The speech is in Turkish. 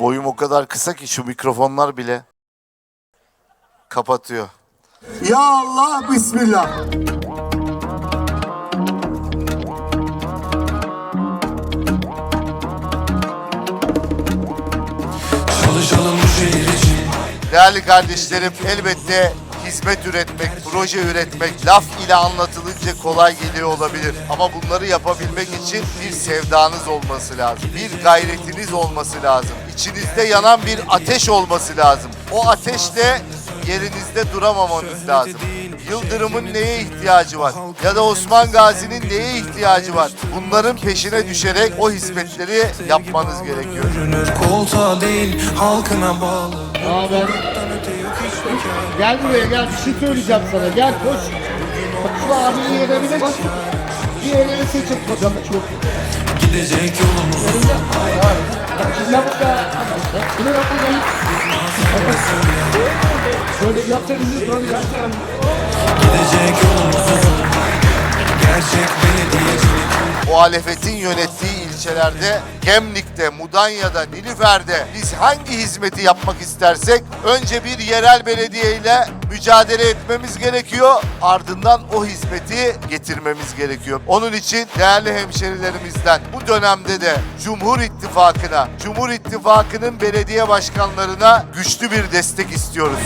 Boyum o kadar kısa ki şu mikrofonlar bile kapatıyor. Ya Allah Bismillah. Çalışalım bu şehir için Değerli kardeşlerim elbette hizmet üretmek, proje üretmek laf ile anlatılınca kolay geliyor olabilir. Ama bunları yapabilmek için bir sevdanız olması lazım. Bir gayretiniz olması lazım. İçinizde yanan bir ateş olması lazım. O ateşle yerinizde duramamanız lazım. Yıldırım'ın neye ihtiyacı var? Ya da Osman Gazi'nin neye ihtiyacı var? Bunların peşine düşerek o hizmetleri yapmanız gerekiyor. Koltuğa değil halkına bağlı Gel buraya gel bir şey söyleyeceğim sana. Gel koş. Bak şu abinin yerine bak. Bir yerine seçip bakalım. Gidecek yolumuz Bunu yapmayın. Böyle yaptığınızı böyle. Gidecek yolumuz Gerçek belediyecilik muhalefetin yönettiği ilçelerde, Gemlik'te, Mudanya'da, Nilüfer'de biz hangi hizmeti yapmak istersek önce bir yerel belediye ile mücadele etmemiz gerekiyor. Ardından o hizmeti getirmemiz gerekiyor. Onun için değerli hemşerilerimizden bu dönemde de Cumhur İttifakı'na, Cumhur İttifakı'nın belediye başkanlarına güçlü bir destek istiyoruz.